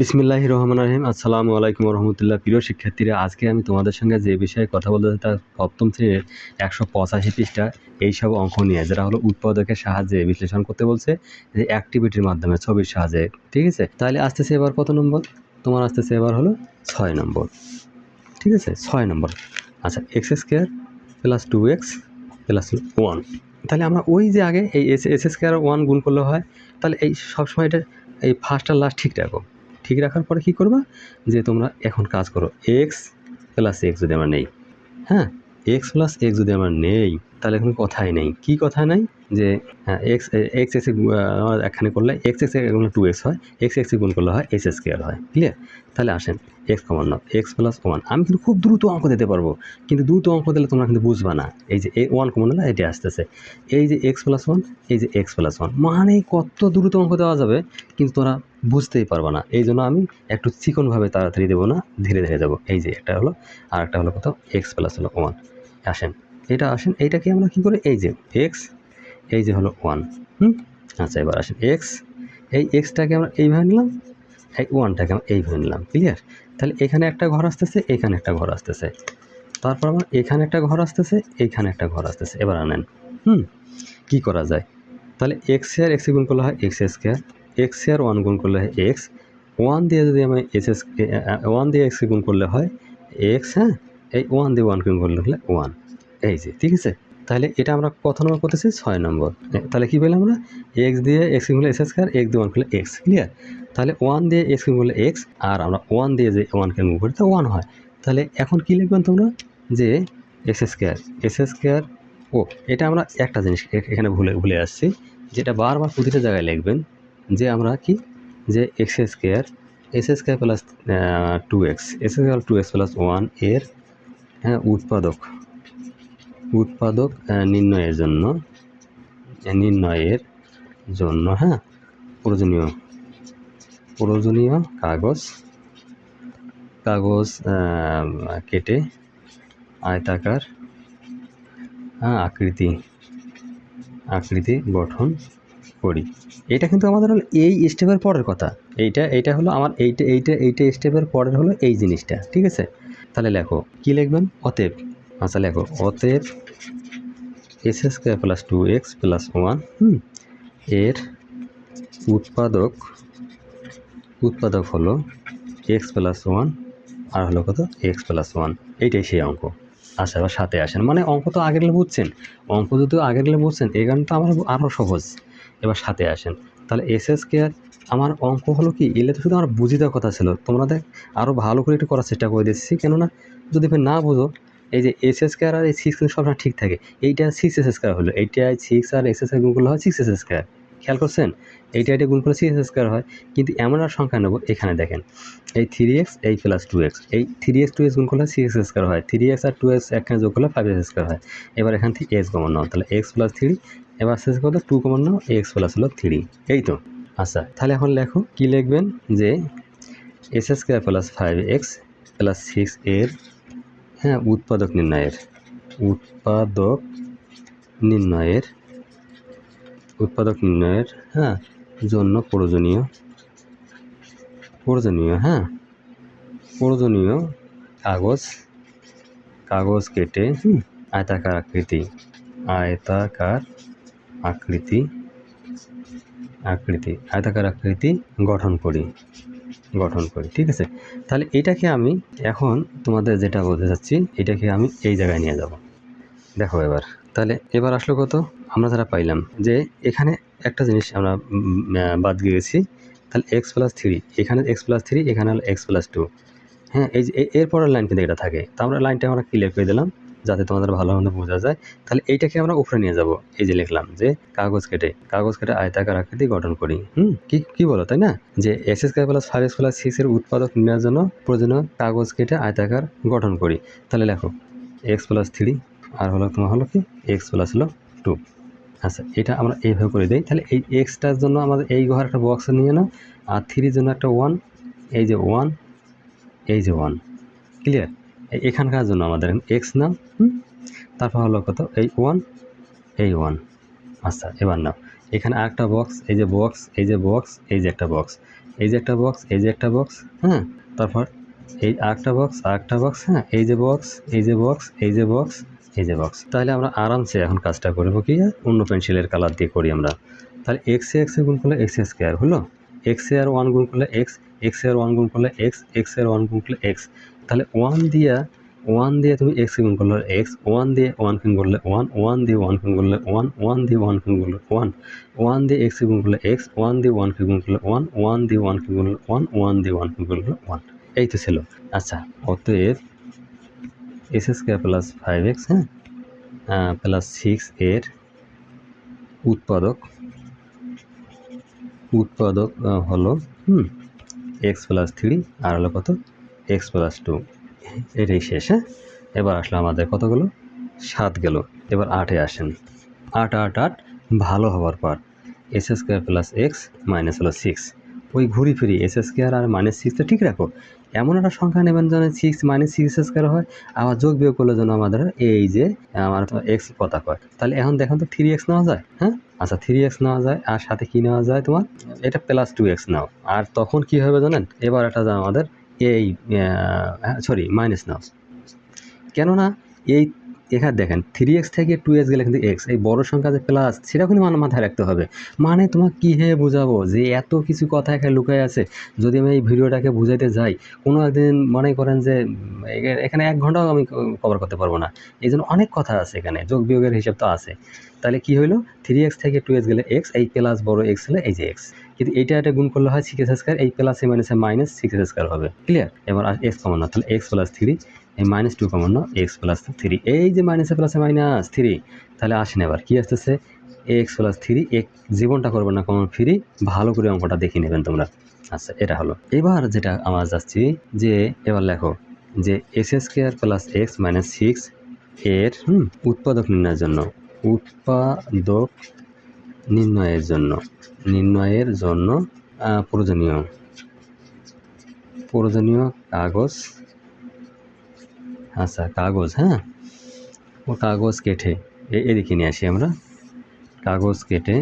বিসমিল্লাহ রহমান রহিম। আসসালামু আলাইকুম রহমতুল্লাহ। প্রিয় শিক্ষার্থীরা, আজকে আমি তোমাদের সঙ্গে যে বিষয়ে কথা বলতে চাই তা সপ্তম শ্রেণির একশো পঁচাশি পৃষ্ঠা এইসব অঙ্ক নিয়ে, যেটা হলো উৎপাদকের সাহায্যে বিশ্লেষণ করতে বলছে, যে অ্যাক্টিভিটির মাধ্যমে ছবির সাহায্যে, ঠিক আছে? তাহলে আসতেছে এবার কত নম্বর? তোমার আসতেছে এবার হলো ছয় নম্বর। ঠিক আছে? ছয় নম্বর। আচ্ছা x square plus two x plus one তাহলে আমরা ওই যে আগে এই এস এস স্কোয়ার ওয়ান গুণ করলে হয়, তাহলে এই সবসময় এটা, এই ফার্স্ট আর লাস্ট ঠিক রাখো। ঠিক রাখার পরে কী করবা? যে তোমরা এখন কাজ করো। এক্স প্লাস এক্স যদি আমরা নেই। হ্যাঁ? এক্স প্লাস এক্স যদি আমরা নেই, তাহলে এখন কথাই নেই। কি কথা নাই? যে এক্স এক্স এক্স এখানে করলে এক্স এক্স এগুলো টু এক্স হয় এক্স এক্স গুণ করলে হয় এস স্কোয়ার হয়। ক্লিয়ার তাহলে আসেন এক্স কমান নাও। এক্স প্লাস ওয়ান আমি কিন্তু খুব দ্রুত অঙ্ক দিতে পারব। কিন্তু দ্রুত অঙ্ক দিলে তোমরা কিন্তু বুঝবা না। এই যে ওয়ান কমান হলে এটি আসতেছে। এই যে এক্স প্লাস ওয়ান এই যে এক্স প্লাস ওয়ান মানে কত দ্রুত অঙ্ক দেওয়া যাবে? কিন্তু তোরা বুঝতেই পারবা না। এই জন্য আমি একটু চিকনভাবে তাড়াতাড়ি দেবো না, ধীরে ধীরে যাব এই যে, একটা হলো, আর একটা হলো কত? এক্স প্লাস হলো ওয়ান আসেন। এটা আসেন এইটাকে আমরা কী করি? এই যে এক্স এই যে হলো ওয়ান হুম? আচ্ছা এবার আসেন এক্স এই এক্সটাকে আমরা এইভাবে নিলাম, এই ওয়ানটাকে আমরা এইভাবে নিলাম ক্লিয়ার তাহলে এখানে একটা ঘর আসতেছে, এখানে একটা ঘর আসতেছে। তারপর আমার এখানে একটা ঘর আসতেছে এইখানে একটা ঘর আসতেছে। এবার আনেন। হুম? কী করা যায়? তাহলে এক্স আর এক্স গুণ করলে হয় এক্স স্কোয়ার এক্স আর ওয়ান গুণ করলে হয় এক্স ওয়ান দিয়ে যদি আমি এস এস ওয়ান দিয়ে এক্স গুণ করলে হয় এক্স হ্যাঁ? এই ওয়ান দিয়ে ওয়ান গুণ করলে হলে ওয়ান এই যে, ঠিক আছে? তাহলে এটা আমরা কত নম্বর করতেছি? ছয় নম্বর তাহলে কী পেলাম আমরা? এক্স দিয়ে এক্স গুণ করলে এস স্কোয়ার এক্স দিয়ে ওয়ান করলে এক্স ক্লিয়ার তাহলে ওয়ান দিয়ে এক্স গুণ করলে এক্স আর আমরা ওয়ান দিয়ে যে ওয়ানকে গুণ করি তো ওয়ান হয়। তাহলে এখন কী লিখবেন তোমরা? যে এক্স স্কোয়ার এস স্কোয়ার ও, এটা আমরা একটা জিনিস এখানে ভুলে ভুলে আসছি। যেটা বারবার প্রতিটা জায়গায় লিখবেন যে আমরা কি? যে x square x square plus two x x square two x plus ওয়ানের হ্যাঁ উৎপাদক উৎপাদক নির্ণয়ের জন্য নির্ণয়ের জন্য হ্যাঁ প্রয়োজনীয় প্রয়োজনীয় কাগজ কাগজ কেটে আয়তাকার হ্যাঁ আকৃতি আকৃতি গঠন করি। এটা কিন্তু আমাদের হলো এই স্টেপের পরের কথা। এইটা এইটা হলো আমার, এইটা এইটা এইটা স্টেপের পরের হলো এই জিনিসটা, ঠিক আছে? তাহলে লেখো, কি লিখবেন? অতএব। আচ্ছা লেখো, অতএব x square plus two x plus one হুম, এর উৎপাদক উৎপাদক হলো এক্স প্লাস ওয়ান আর হলো কত? এক্স প্লাস ওয়ান এইটাই সেই অঙ্ক। আচ্ছা এবার সাথে আসেন। মানে অঙ্ক তো আগের বুঝছেন। অঙ্ক যদি আগের বুঝছেন, এই কারণে তো আমার আরও সহজ। এবার সাথে আসেন। তাহলে এস এস কে আমার অঙ্ক হলো কি? এলে তো শুধু আমার বুঝি দেওয়ার কথা ছিল। তোমরা দেখ আরও ভালো করে একটু করার চেষ্টা করে দিচ্ছি কেননা যদি তুমি না বোঝো, এই যে এস এস কে আর এই সিক্স কিন্তু সবসময় ঠিক থাকে। এইটা সিক্স এস এস কে হলো। এইটা সিক্স আর এস এস গুণ করলে হয় সিক্স এস এস কে খেয়াল করছেন? এইটা এটা গুণ করলে সিক্স এস স্কোয়ার হয়। কিন্তু এমন আর সংখ্যা নেব এখানে দেখেন। এই থ্রি এক্স এই প্লাস টু এক্স এই থ্রি এক্স টু এক্স গুণ করলে সিক্স স্কোয়ার হয়। থ্রি এক্স আর টু এক্স একখানে যোগ করলে ফাইভ এক্স স্কোয়ার হয়। এবার এখান থেকে এক্স কমন নাও। তাহলে এক্স প্লাস থ্রি এবার শেষ করলে টু কমন এক্স প্লাস হলো থ্রি এই তো। আচ্ছা তাহলে এখন লেখো, কি লিখবেন? যে x square plus five x plus six এর হ্যাঁ উৎপাদক নির্ণয়ের উৎপাদক নির্ণয়ের উৎপাদক নির্ণয়ের হ্যাঁ জন্য প্রয়োজনীয় প্রয়োজনীয় হ্যাঁ প্রয়োজনীয় কাগজ কাগজ কেটে আয়তাকার আকৃতি, আয়তাকার আকৃতি আকৃতি, আয়তাকার আকৃতি গঠন করি গঠন করি, ঠিক আছে? তাহলে এটাকে আমি এখন তোমাদের যেটা বলতে চাচ্ছি, এটাকে আমি এই জায়গায় নিয়ে যাব। দেখো এবার, তাহলে এবার আসলো কত? আমরা যারা পাইলাম যে এখানে একটা জিনিস আমরা বাদ গিয়েছি, তাহলে এক্স প্লাস থ্রি এখানে এক্স প্লাস থ্রি এখানে হলো এক্স প্লাস টু হ্যাঁ এই যে এরপরের লাইন কিন্তু এটা থাকে। তো আমরা লাইনটা আমরা ক্লিয়ার করে দিলাম। যাতে তোমাদের ভালো মতো বোঝা যায়, তাহলে এইটাকে আমরা উপরে নিয়ে যাব। এই যে লিখলাম যে কাগজ কেটে কাগজ কেটে আয়তাকার আকৃতি গঠন করি। হুম? কি কি বলো, তাই না? যে x x square plus five x plus six এর উৎপাদক নির্ণয়ের জন্য প্রয়োজনীয় কাগজ কেটে আয়তাকার গঠন করি। তাহলে লেখো এক্স প্লাস থ্রি আর হলো তোমার হলো কি? এক্স প্লাস হলো টু আচ্ছা এটা আমরা এইভাবে করে দিই। তাহলে এই এক্সটার জন্য আমাদের এই ঘর একটা বক্স নিয়ে নাও, আর থ্রির জন্য একটা ওয়ান এই যে ওয়ান এই যে ওয়ান ক্লিয়ার এখানকার জন্য আমাদের এক্স নাম তারপর হলো কত? এই ওয়ান এই ওয়ান আচ্ছা এবার নাও। এখানে আরেকটা বক্স এই যে বক্স এই যে বক্স এই যে একটা বক্স এই যে একটা বক্স এই যে একটা বক্স হ্যাঁ? তারপর এই আরেকটা বক্স আরেকটা বক্স হ্যাঁ? এই যে বক্স এই যে বক্স এই যে বক্স এই যে বক্স তাহলে আমরা আরামসে এখন কাজটা করব কি? অন্য পেন্সিলের কালার দিয়ে করি আমরা। তাহলে এক্স এক্স গুণ করলে এক্স স্কোয়ার হলো? এক্স আর ওয়ান গুণ করলে এক্স এক্সের ওয়ান গুণ করলে এক্স এক্সের ওয়ান গুণ করলে এক্স তাহলে ওয়ান দিয়া ওয়ান দিয়ে তুমি এক্স গুণ করলে এক্স ওয়ান দিয়ে ওয়ান গুণ করলে ওয়ান ওয়ান দিয়ে ওয়ান গুণ করলে ওয়ান ওয়ান দিয়ে ওয়ান গুণ করলে ওয়ান ওয়ান দিয়ে এক্স গুণ করলে এক্স ওয়ান দিয়ে ওয়ান গুণ করলে ওয়ান ওয়ান দিয়ে ওয়ান গুণ করলে ওয়ান ওয়ান দিয়ে ওয়ান গুণ করলে ওয়ান এই তো ছিল। আচ্ছা অতএব x square plus five x হ্যাঁ? প্লাস সিক্স এর উৎপাদক উৎপাদক হলো, হুম এক্স প্লাস থ্রি আর হলো কত? X plus two. এটাই শেষ হ্যাঁ? এবার আসলো আমাদের কতগুলো? সাত গেল। এবার আটে আসেন। আট আট আট, ভালো হওয়ার পর। X square plus x minus হলো সিক্স। ওই ঘুরি ফিরি, এস স্কোয়ার আর মাইনাস সিক্সটা ঠিক রাখো। এমন একটা সংখ্যা নেবেন যেন সিক্স মাইনাস সিক্স স্কোয়ার হয়, আবার যোগ বিয়োগ করলে যেন আমাদের এই যে, আমার এক্স কথা কয় তাহলে এখন দেখুন তো থ্রি এক্স নেওয়া যায় হ্যাঁ? আচ্ছা থ্রি এক্স নেওয়া যায়, আর সাথে কি নেওয়া যায় তোমার? এটা প্লাস টু এক্স নাও। আর তখন কি হবে জানেন? এবার একটা যে আমাদের এই সরি মাইনাস নাও কেননা এই, এখানে দেখেন থ্রি এক্স থেকে টু এক্স গেলে কিন্তু এক্স এই বড় সংখ্যা যে প্লাস সেটা কিন্তু মানে মাথায় রাখতে হবে। মানে তোমার কী হে বোঝাবো যে এত কিছু কথা এখানে লুকায় আছে। যদি আমি এই ভিডিওটাকে বুঝাইতে যাই, কোনো একদিন মনে করেন যে এখানে এক ঘন্টাও আমি কভার করতে পারব না। এই জন্য অনেক কথা আছে এখানে, যোগ বিয়োগের হিসাব তো আছে। তাহলে কি হলো থ্রি এক্স থেকে টু এক্স গেলে এক্স এই প্লাস বড় এক্স হলে এই যে এক্স কিন্তু এইটা একটা গুণ করলে হয় সিক্স স্কোয়ার এই প্লাস এ মাইনাসে মাইনাস সিক্স স্কোয়ার হবে। ক্লিয়ার এবার এক্স কমন না, তাহলে এক্স প্লাস থ্রি এই মাইনাস টু কমন না এক্স প্লাস থ্রি এই যে মাইনাসে প্লাসে মাইনাস থ্রি তাহলে আসেন এবার, কি আসতেছে? এক্স প্লাস থ্রি এক জীবনটা করবে না কমন ফ্রি ভালো করে অঙ্কটা দেখে নেবেন তোমরা। আচ্ছা এটা হলো। এবার যেটা আমরা যাচ্ছি যে, এবার লেখো যে x square plus x minus six এর উৎপাদক নির্ণয়ের জন্য। উৎপাদক নির্ণয়ের জন্য। নির্ণয়ের জন্য প্রয়োজনীয়। প্রয়োজনীয় কাগজ। আচ্ছা কাগজ হ্যাঁ? ও কাগজ কেটে এদিকে নিয়ে আসি আমরা। কাগজ কেটে,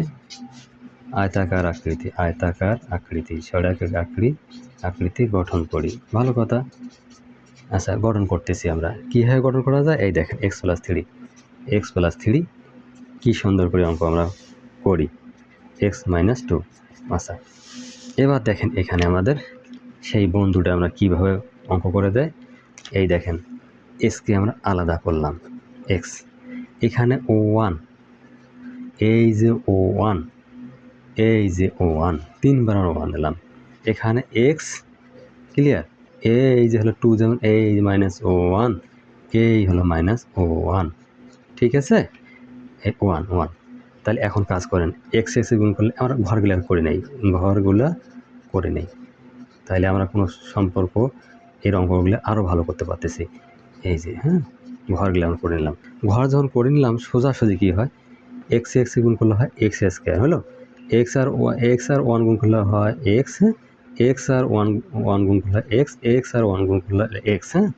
আয়তাকার আকৃতি আয়তাকার আকৃতি সড়াকের আকৃতি আকৃতি গঠন করি। ভালো কথা। আচ্ছা গঠন করতেছি আমরা। কীভাবে গঠন করা যায়? এই দেখেন x plus three x plus three কী সুন্দর করে অঙ্ক আমরা করি। এক্স মাইনাস টু আচ্ছা এবার দেখেন এখানে আমাদের সেই বন্ধুটা আমরা কীভাবে অঙ্ক করে দেয়। এই দেখেন এক্সকে আমরা আলাদা করলাম এক্স এখানে ও ওয়ান এই যে ও ওয়ান এই যে ও ওয়ান তিনবার আমরা ওয়ান দিলাম এখানে এক্স ক্লিয়ার এই যে হলো টু যেমন এই মাইনাস ও ওয়ান এই হলো মাইনাস ও ওয়ান ঠিক আছে? ওয়ান ওয়ান তাহলে এখন কাজ করেন। এক্স এক্স গুণ করলে আমরা ঘরগুলো করে নেই। ঘরগুলো করে নেই। তাহলে আমরা কোনো সম্পর্ক এর অঙ্কগুলো আরও ভালো করতে পারতেছি। এই যে হ্যাঁ ঘরগুলো আমরা করে নিলাম। ঘর যখন করে নিলাম, সোজাসুজি কী হয়? এক্স এক্স গুণ করলে হয় এক্স স্কোয়ার হলো? এক্স আর এক্স আর ওয়ান গুণ করলে হয় এক্স এক্স আর ওয়ান ওয়ান গুণ করলে এক্স এক্স আর ওয়ান গুণ করলে এক্স হ্যাঁ?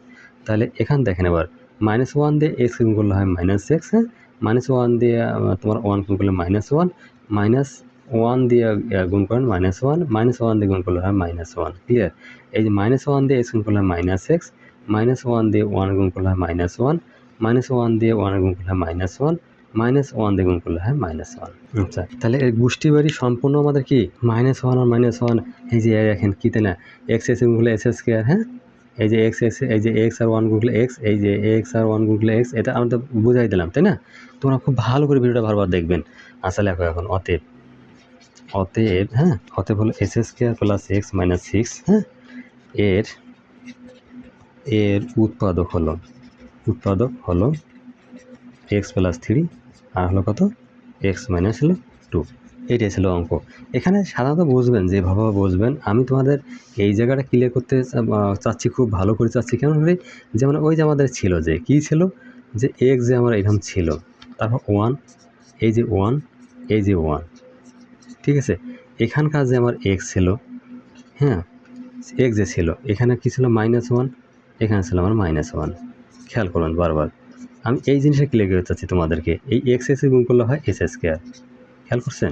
তাহলে এখান দেখেন এবার। মাইনাস ওয়ান দিয়ে এক্স গুণ করলে হয় মাইনাস এক্স হ্যাঁ মাইনাস ওয়ান দিয়ে তোমার ওয়ান গুণ করলে মাইনাস ওয়ান মাইনাস ওয়ান দিয়ে গুণ করেন মাইনাস ওয়ান মাইনাস ওয়ান দিয়ে গুণ করলে হয় মাইনাস ওয়ান ক্লিয়ার এই যে মাইনাস ওয়ান দিয়ে এক্স গুণ করলে হয় মাইনাস এক্স মাইনাস ওয়ান দিয়ে ওয়ান গুণ করলে হয় মাইনাস ওয়ান মাইনাস ওয়ান দিয়ে ওয়ান গুণ করলে হয় মাইনাস ওয়ান মাইনাস ওয়ান দিয়ে গুণ করলে হয় মাইনাস ওয়ান আচ্ছা। তাহলে এর গোষ্ঠী বাড়ি সম্পূর্ণ আমাদের কি? মাইনাস ওয়ান আর মাইনাস ওয়ান এই যে দেখেন কীতে না? এক্স এক্স গুণ করলে এক্স স্কোয়ার হ্যাঁ? এই যে এক্স এক্স এই যে এক্স আর ওয়ান গুগলে এক্স এই যে এক্স আর ওয়ান গুগলে এক্স এটা আমি তো বুঝাই দিলাম, তাই না? তোমরা খুব ভালো করে ভিডিওটা বারবার দেখবেন। আসলে লেখো এখন, অতএব অতএব হ্যাঁ অতএব হলো x square plus x minus six হ্যাঁ এর এর উৎপাদক হলো উৎপাদক হলো এক্স প্লাস থ্রি আর হলো কত? এক্স মাইনাস হলো টু এইটাই ছিল অঙ্ক। এখানে সাধারণত বুঝবেন, যেভাবে বুঝবেন, আমি তোমাদের এই জায়গাটা ক্লিয়ার করতে চাচ্ছি, খুব ভালো করে চাচ্ছি। কেন যেমন ওই যে আমাদের ছিল যে, কী ছিল? যে এক্স যে আমার এরকম ছিল, তারপর ওয়ান এই যে ওয়ান এই যে ওয়ান ঠিক আছে? এখানকার যে আমার এক্স ছিল হ্যাঁ এক্স যে ছিল, এখানে কী ছিল? মাইনাস ওয়ান এখানে ছিল আমার মাইনাস ওয়ান খেয়াল করুন বারবার। আমি এই জিনিসটা ক্লিয়ার করতে চাচ্ছি তোমাদেরকে, এই এক্স এক্স গুণ করলে হয় এস স্কোয়ার খেয়াল করছেন?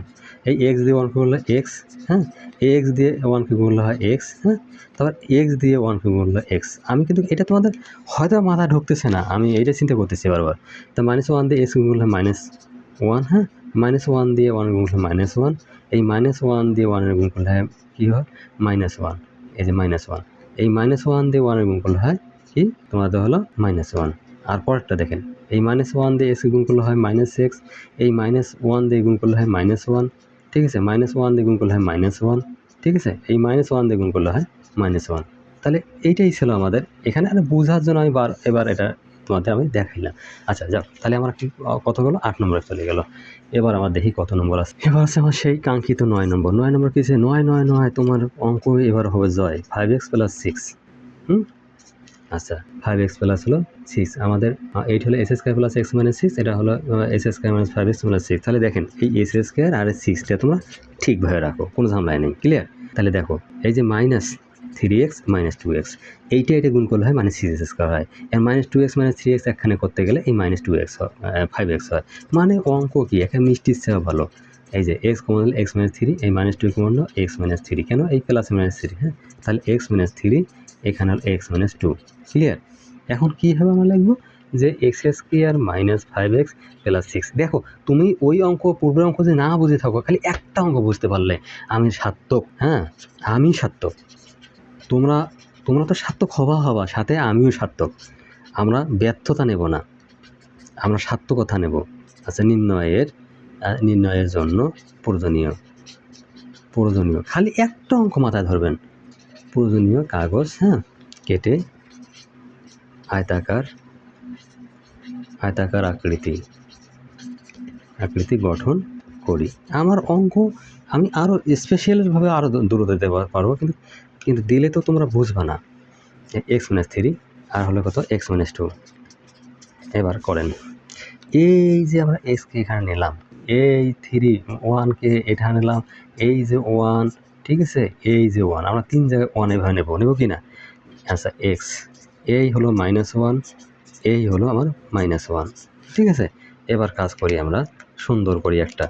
এই এক্স দিয়ে ওয়ান ওয়ানকে করলে এক্স হ্যাঁ? এক্স দিয়ে ওয়ান ওয়ানকে করলে হয় এক্স হ্যাঁ? তারপর এক্স দিয়ে ওয়ান ওয়ানকে করলে এক্স আমি কিন্তু এটা তোমাদের হয়তো মাথায় ঢুকতেছে না, আমি এইটা চিন্তা করতেছি বারবার। তা মাইনাস ওয়ান দিয়ে এক্স করলে মাইনাস ওয়ান হ্যাঁ? মাইনাস ওয়ান দিয়ে ওয়ান গুণ করলে মাইনাস ওয়ান এই মাইনাস ওয়ান দিয়ে ওয়ানের গুণ করলে হয় কী হয়? মাইনাস ওয়ান এই যে মাইনাস ওয়ান এই মাইনাস ওয়ান দিয়ে ওয়ানের গুণ করলে হয় কি? তোমাদের হলো মাইনাস ওয়ান আর পরেরটা দেখেন। এই মাইনাস ওয়ান দিয়ে এক্স গুণ করলে হয় মাইনাস এক্স এই মাইনাস ওয়ান দিয়ে গুণ করলে হয় মাইনাস ওয়ান ঠিক আছে? মাইনাস ওয়ান দিয়ে গুণ করলে হয় মাইনাস ওয়ান ঠিক আছে? এই মাইনাস ওয়ান দিয়ে গুণ করলে হয় মাইনাস ওয়ান তাহলে এইটাই ছিল আমাদের। এখানে আর বোঝার জন্য আমি বার এবার এটা তোমাদের আমি দেখাইলাম। আচ্ছা যাও। তাহলে আমার কি কত গেলো? আট নম্বরে চলে গেল। এবার আমার দেখি কত নম্বর আছে। এবার আছে আমার সেই কাঙ্ক্ষিত নয় নম্বর। নয় নম্বর কি নয় নয় নয়, তোমার অঙ্ক এবার হবে জয়। ফাইভ এক্স প্লাস সিক্স হুম? আচ্ছা ফাইভ এক্স প্লাস হলো সিক্স আমাদের এইট হলো x x square plus x minus six এটা হলো x x square minus five x plus six তাহলে দেখেন, এই এস এস স্কোয়ার আর সিক্সটা তোমরা ঠিকভাবে রাখো, কোনো ঝামেলায় নেই ক্লিয়ার তাহলে দেখো, এই যে minus three x minus two x এইটা এটা গুণ করলে হয় মাইনাস সিক্স স্কোয়ার হয়। আর minus two x minus three x একখানে করতে গেলে এই মাইনাস টু এক্স হয় ফাইভ এক্স হয়। মানে অঙ্ক কি? একটা মিষ্টির চেয়ে ভালো। এই যে x common x minus three এই minus two common x minus three কেন? এই প্লাস মাইনাস থ্রি হ্যাঁ? তাহলে এক্স মাইনাস থ্রি এখানে হলো এক্স মাইনাস টু ক্লিয়ার এখন কী হবে আমরা লিখব? যে x square minus five x plus six দেখো, তুমি ওই অঙ্ক, পূর্বের অঙ্ক যে না বুঝে থাকো, খালি একটা অঙ্ক বুঝতে পারলে আমি সার্থক হ্যাঁ? আমি সার্থক। তোমরা তোমরা তো সার্থক হবা হবা, সাথে আমিও সার্থক। আমরা ব্যর্থতা নেব না। আমরা সার্থকতা নেব। আচ্ছা নির্ণয়ের নির্ণয়ের জন্য প্রয়োজনীয় প্রয়োজনীয়। খালি একটা অঙ্ক মাথায় ধরবেন। প্রয়োজনীয় কাগজ হ্যাঁ কেটে আয়তাকার আয়তাকার আকৃতি আকৃতি গঠন করি। আমার অঙ্ক আমি আরও স্পেশালভাবে আরও দূরে দিতে পারব, কিন্তু কিন্তু দিলে তো তোমরা বুঝবে না। এক্স মাইনাস থ্রি আর হলো কত? এক্স মাইনাস টু এবার করেন। এই যে আমরা এক্সকে এখানে নিলাম, এই থ্রি ওয়ানকে এখানে নিলাম, এই যে ওয়ান ঠিক আছে? এই যে ওয়ান আমরা তিন জায়গায় ওয়ান এভাবে নেব নেব কি না আচ্ছা এক্স এই হলো মাইনাস ওয়ান এই হলো আমার মাইনাস ওয়ান ঠিক আছে? এবার কাজ করি আমরা, সুন্দর করি একটা।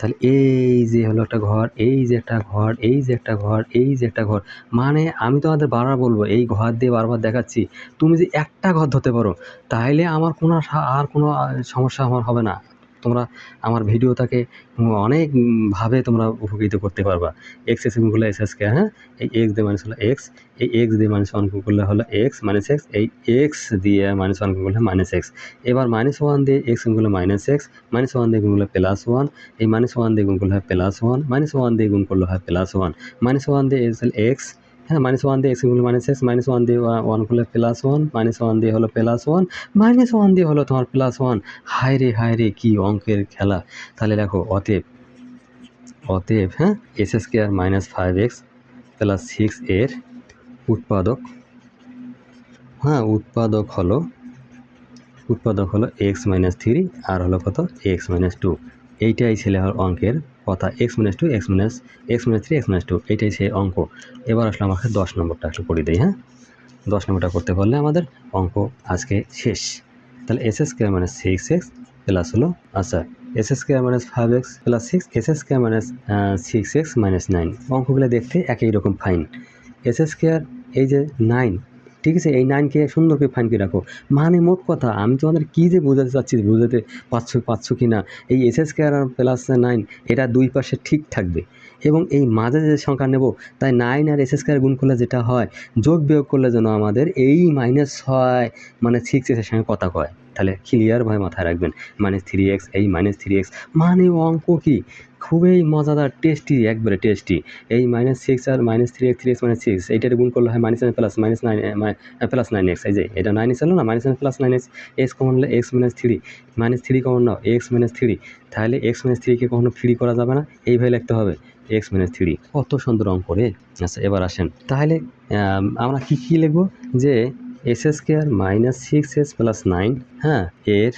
তাহলে এই যে হলো একটা ঘর, এই যে একটা ঘর, এই যে একটা ঘর, এই যে একটা ঘর মানে আমি তোমাদের বারবার বলব, এই ঘর দিয়ে বারবার দেখাচ্ছি, তুমি যে একটা ঘর ধরতে পারো তাহলে আমার কোনো আর কোনো সমস্যা আমার হবে না। তোমরা আমার ভিডিওটাকে অনেক উম, তোমরা উপকৃত করতে পারবা। এক্স এক্সগুলো এস এস কে হ্যাঁ? এই এক্স দিয়ে মাইনাস হলো এক্স এই এক্স দিয়ে মাইনাস ওয়ান করলে হলো এক্স মাইনাস এক্স এই এক্স দিয়ে মাইনাস ওয়ান করলে মাইনাস এক্স এবার মাইনাস ওয়ান দিয়ে এক্স করলে মাইনাস এক্স মাইনাস ওয়ান দিয়ে গুণ করলে প্লাস ওয়ান এই মাইনাস ওয়ান দিয়ে গুণ করলে হয় প্লাস ওয়ান মাইনাস ওয়ান দিয়ে গুণ করলে হয় প্লাস ওয়ান মাইনাস ওয়ান দিয়ে এক্স এক্স হ্যাঁ মাইনাস ওয়ান দিয়ে এক্স গুণ মাইনাস এক্স মাইনাস ওয়ান দিয়ে ওয়ান করলে প্লাস ওয়ান মাইনাস ওয়ান দিয়ে হলো প্লাস ওয়ান মাইনাস ওয়ান দিয়ে হলো তোমার প্লাস ওয়ান হায় রে হায় রে, কী অঙ্কের খেলা। তাহলে দেখো, অতএব অতএব হ্যাঁ x square minus five x plus six এর উৎপাদক হ্যাঁ উৎপাদক হলো উৎপাদক হলো এক্স মাইনাস থ্রি আর হলো কত? এক্স মাইনাস টু এইটাই ছেলে অঙ্কের কথা x minus two x minus x minus three x minus two এইটাই সেই অঙ্ক। এবার আসলে আমাকে দশ নম্বরটা একটু করে দিই হ্যাঁ? দশ নম্বরটা করতে পারলে আমাদের অঙ্ক আজকে শেষ। তাহলে x square minus six x plus হলো আচ্ছা x square minus five x plus six x square minus six x minus nine অঙ্কগুলো দেখতে একই রকম ফাইন এস এস কে এই যে নাইন ঠিক আছে, এই নাইনকে সুন্দর করে ফাইন করে রাখো। মানে মোট কথা, আমি তোমাদের কী যে বোঝাতে চাচ্ছি, বোঝাতে পারছ পারছ কি না এই এস এস কে আর প্লাস নাইন এটা দুই পাশে ঠিক থাকবে। এবং এই মাঝে যে সংখ্যা নেব, তাই নাইন আর এস এস কে গুণ করলে যেটা হয়, যোগ বিয়োগ করলে যেন আমাদের এই মাইনাস হয় মানে সিক্স এসের সঙ্গে কথা কয়। তাহলে ক্লিয়ারভাবে মাথায় রাখবেন। মাইনাস থ্রি এক্স এই মাইনাস থ্রি এক্স মানে অঙ্ক কি? খুবই মজাদার টেস্টি একবারে টেস্টি এই মাইনাস সিক্স আর minus three x three x minus six এইটার গুণ করলে হয় minus nine plus minus nine plus nine x এই যে, এটা নাইন এক্স না? Minus nine plus nine x x common হলে x minus three minus three common নাও x minus three তাহলে এক্স মাইনাস থ্রিকে কখনো ফ্রি করা যাবে না? এইভাবে লিখতে হবে এক্স মাইনাস থ্রি কত সুন্দর অঙ্ক রে। আচ্ছা এবার আসেন। তাহলে আমরা কী কী লিখব? যে x square minus six x plus nine হ্যাঁ এর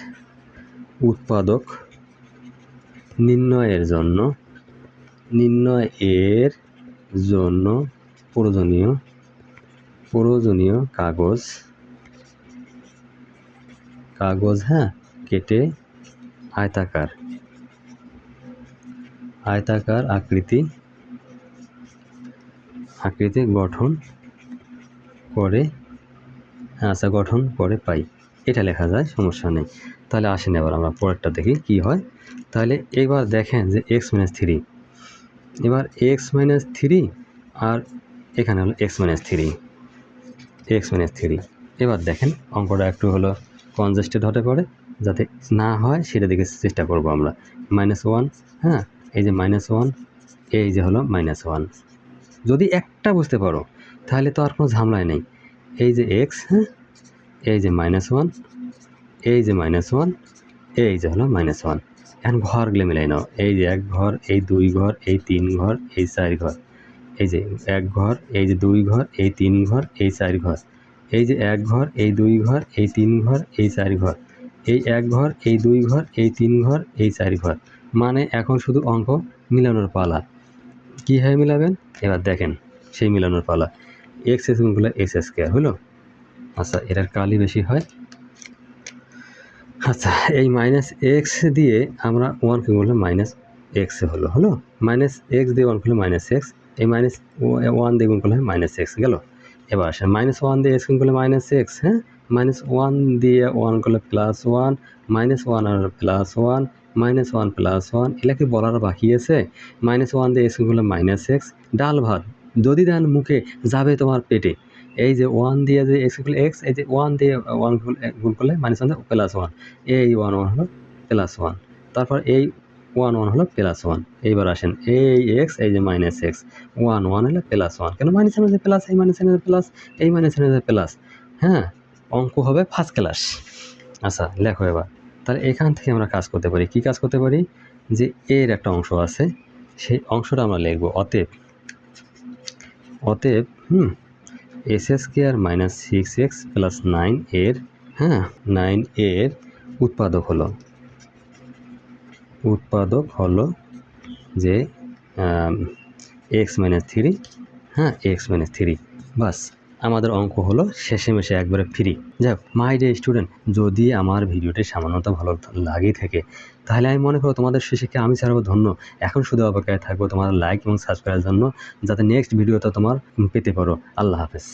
উৎপাদক নির্ণয়ের জন্য নির্ণয় এর জন্য প্রয়োজনীয় প্রয়োজনীয় কাগজ কাগজ হ্যাঁ কেটে আয়তাকার আয়তাকার আকৃতি আকৃতি গঠন করে আচ্ছা গঠন করে পাই। এটা লেখা যায়, সমস্যা নেই। তাহলে আসেন এবার আমরা পরেরটা দেখি কি হয়। তাহলে এবার দেখেন যে এক্স মাইনাস থ্রি এবার এক্স মাইনাস থ্রি আর এখানে হলো x minus three x minus three এবার দেখেন অঙ্কটা একটু হলো কনজেস্টেড হতে পারে, যাতে না হয় সেটা দেখে চেষ্টা করব আমরা। মাইনাস ওয়ান হ্যাঁ এই যে মাইনাস ওয়ান এই যে হলো মাইনাস ওয়ান যদি একটা বুঝতে পারো, তাহলে তো আর কোনো ঝামেলাই নেই। এই যে এক্স হ্যাঁ এই যে মাইনাস ওয়ান এই যে মাইনাস ওয়ান এই যে হলো মাইনাস ওয়ান এখন ঘরগুলো মিলাই নাও এই যে এক ঘর এই দুই ঘর এই তিন ঘর এই চার ঘর এই যে এক ঘর এই যে দুই ঘর এই তিন ঘর এই চার ঘর এই যে এক ঘর এই দুই ঘর এই তিন ঘর এই চার ঘর এই এক ঘর এই দুই ঘর এই তিন ঘর এই চার ঘর মানে এখন শুধু অঙ্ক মিলানোর পালা কীভাবে মিলাবেন এবার দেখেন সেই মিলানোর পালা এক্স এস গুণগুলো এক্স স্কোয়ার হলো আচ্ছা এটার কালি বেশি হয়। আচ্ছা এই মাইনাস এক্স দিয়ে আমরা ওয়ান কি বললাম? মাইনাস এক্স হলো হলো? মাইনাস এক্স দিয়ে ওয়ান করলে মাইনাস এক্স এই মাইনাস ওয়ান দিয়ে গুণ করলে মাইনাস এক্স গেল? এবার আসেন মাইনাস ওয়ান দিয়ে এক্স গুণ করলে মাইনাস এক্স হ্যাঁ? মাইনাস ওয়ান দিয়ে ওয়ান করলে প্লাস ওয়ান মাইনাস ওয়ান আর plus one minus one plus one এগুলা কি বলার বাকি আছে? মাইনাস ওয়ান দিয়ে এক্স গুণ করলে মাইনাস এক্স ডাল ভাত। যদি দেন মুখে যাবে তোমার পেটে। এই যে ওয়ান দিয়ে যে এক্স এক্স এই যে ওয়ান দিয়ে ওয়ান গুণ করলে মাইনাস ওয়ান প্লাস ওয়ান এই ওয়ান ওয়ান হলো প্লাস ওয়ান তারপর এই ওয়ান ওয়ান হলো প্লাস ওয়ান এইবার আসেন, এই এক্স এই যে মাইনাস এক্স ওয়ান ওয়ান হলে প্লাস ওয়ান কেন? মাইনাস এনে প্লাস এই মাইনাস এনে প্লাস এই মাইনাস এনে প্লাস হ্যাঁ? অঙ্ক হবে ফার্স্ট ক্লাস আচ্ছা লেখো এবার। তাহলে এখান থেকে আমরা কাজ করতে পারি। কি কাজ করতে পারি? যে এর একটা অংশ আছে, সেই অংশটা আমরা লিখব অতএব অতএব, হুম x square minus six x plus nine এর হ্যাঁ নাইন এর উৎপাদক হলো। উৎপাদক হলো যে এক্স মাইনাস থ্রি হ্যাঁ এক্স মাইনাস থ্রি বাস, আমাদের অঙ্ক হলো শেষে মেশে একবারে ফ্রি যাক মাই ডে স্টুডেন্ট যদি আমার ভিডিওটি সামান্যত ভালো লাগে থাকে তাহলে আমি মনে করো তোমাদের শেষে আমি ছাড়াবো ধন্য? এখন শুধু অপেক্ষায় থাকব তোমার লাইক এবং সাবস্ক্রাইবের জন্য। যাতে নেক্সট ভিডিওটা তোমার পেতে পারো। আল্লাহ হাফেজ।